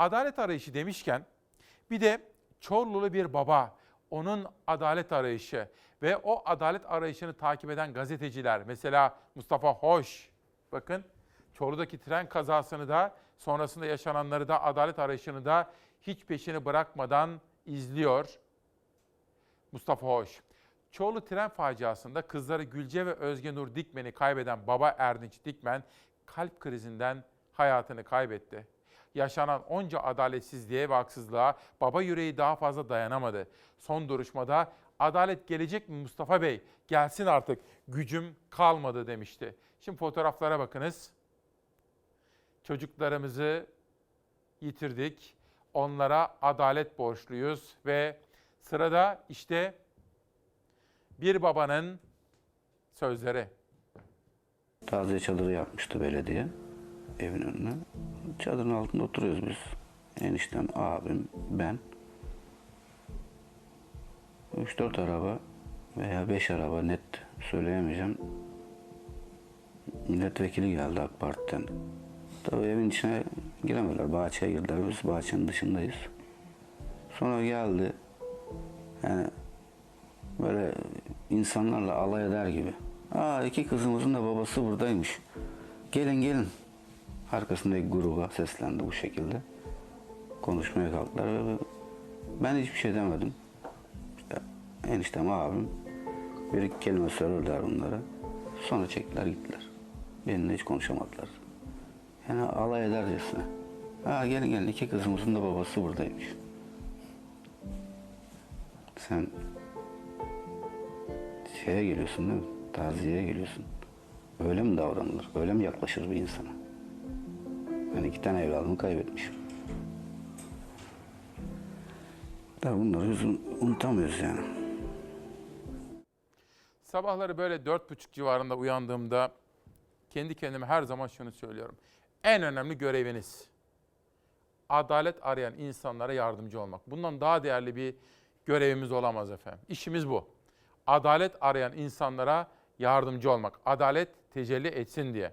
Adalet arayışı demişken bir de Çorlulu bir baba, onun adalet arayışı ve o adalet arayışını takip eden gazeteciler. Mesela Mustafa Hoş, bakın Çorlu'daki tren kazasını da sonrasında yaşananları da adalet arayışını da hiç peşini bırakmadan izliyor. Mustafa Hoş. Çorlu tren faciasında kızları Gülce ve Özge Nur Dikmen'i kaybeden baba Erdinç Dikmen kalp krizinden hayatını kaybetti. Yaşanan onca adaletsizliğe ve haksızlığa baba yüreği daha fazla dayanamadı. Son duruşmada adalet gelecek mi Mustafa Bey? Gelsin artık gücüm kalmadı demişti. Şimdi fotoğraflara bakınız. Çocuklarımızı yitirdik. Onlara adalet borçluyuz ve sırada işte bir babanın sözleri. Taziye çadırı yapmıştı belediye evin önüne. Çadırın altında oturuyoruz biz. Eniştem, abim, ben. 3-4 araba veya 5 araba net söyleyemeyeceğim. Milletvekili geldi AK Parti'den. Tabii evin içine giremediler. Bahçeye girdiler. Biz bahçenin dışındayız. Sonra geldi. Yani böyle insanlarla alay eder gibi. Aa iki kızımızın da babası buradaymış. Gelin gelin. Arkasındaki gruba seslendi bu şekilde. Konuşmaya kalktılar ve ben hiçbir şey demedim. İşte eniştem abim bir iki kelime söylediler bunlara. Sonra çektiler gittiler. Benimle hiç konuşamadılar. Yani alay edercesine. Ha gelin gelin iki kızımızın da babası buradaymış. Sen şeye geliyorsun değil mi? Taziyeye geliyorsun. Öyle mi davranılır? Öyle mi yaklaşır bir insana? Ben iki tane evladımı kaybetmişim. Tabii bunları unutamıyoruz yani. Sabahları böyle dört buçuk civarında uyandığımda kendi kendime her zaman şunu söylüyorum. En önemli göreviniz adalet arayan insanlara yardımcı olmak. Bundan daha değerli bir görevimiz olamaz efendim. İşimiz bu. Adalet arayan insanlara yardımcı olmak. Adalet tecelli etsin diye.